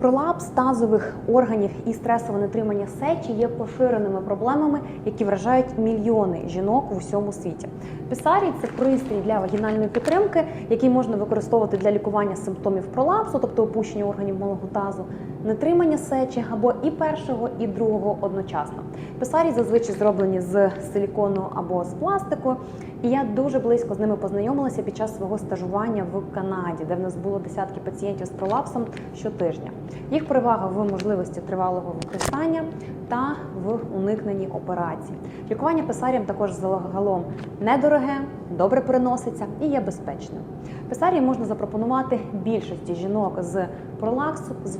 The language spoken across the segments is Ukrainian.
Пролапс тазових органів і стресове нетримання сечі є поширеними проблемами, які вражають мільйони жінок в усьому світі. Пісарій це пристрій для вагінальної підтримки, який можна використовувати для лікування симптомів пролапсу, тобто опущення органів малого тазу, нетримання сечі або і першого, і другого одночасно. Писарі зазвичай зроблені з силікону або з пластику. І я дуже близько з ними познайомилася під час свого стажування в Канаді, де в нас було десятки пацієнтів з пролапсом щотижня. Їх перевага в можливості тривалого використання та в уникненні операцій. Лікування писарієм також загалом недороге, добре переноситься і є безпечним. Писарії можна запропонувати більшості жінок з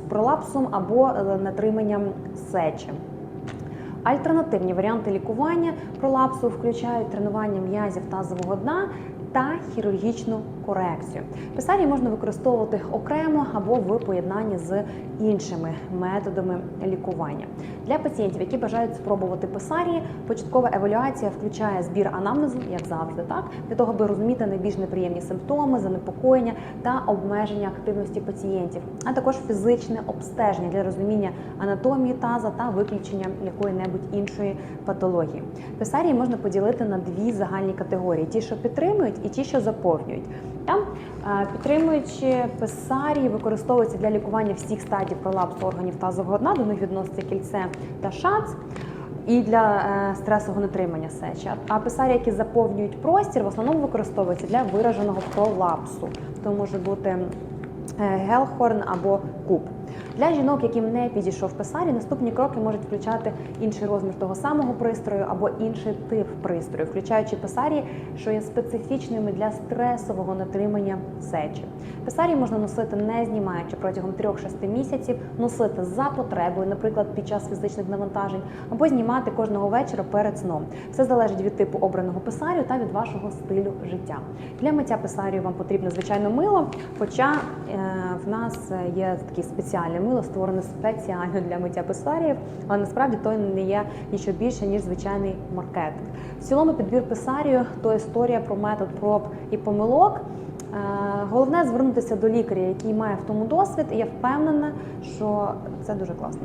пролапсом або е, натриманням сечі. Альтернативні варіанти лікування пролапсу включають тренування м'язів тазового дна та хірургічну корекцію. Писарі можна використовувати окремо або в поєднанні з іншими методами лікування. Для пацієнтів, які бажають спробувати писарії, початкова евалюація включає збір анамнезу, як завжди, так для того, аби розуміти найбільш неприємні симптоми, занепокоєння та обмеження активності пацієнтів, а також фізичне обстеження для розуміння анатомії таза та виключення якої-небудь іншої патології. Писарії можна поділити на дві загальні категорії: ті, що підтримують, і ті, що заповнюють. Там е, підтримуючи писарії використовуються для лікування всіх стадій пролапсу органів тазового дна, до них відноситься кільце та шац. І для е, стресового нетримання сечі. А писарі, які заповнюють простір, в основному використовуються для вираженого пролапсу. То може бути е, гелхорн або куб. Для жінок, яким не підійшов писарі, наступні кроки можуть включати інший розмір того самого пристрою або інший тип пристрою, включаючи писарі, що є специфічними для стресового натримання сечі. Писарі можна носити не знімаючи протягом 3-6 місяців, носити за потребою, наприклад, під час фізичних навантажень, або знімати кожного вечора перед сном. Все залежить від типу обраного писарю та від вашого стилю життя. Для миття писарію вам потрібно звичайно мило, хоча е, в нас є такі спеціальне мило, створене спеціально для миття писаріїв, але насправді то не є нічого більше, ніж звичайний маркетинг. В цілому підбір писарію то історія про метод проб і помилок. Е, Головне звернутися до лікаря, який має в тому досвід, і я впевнена, що це дуже класно.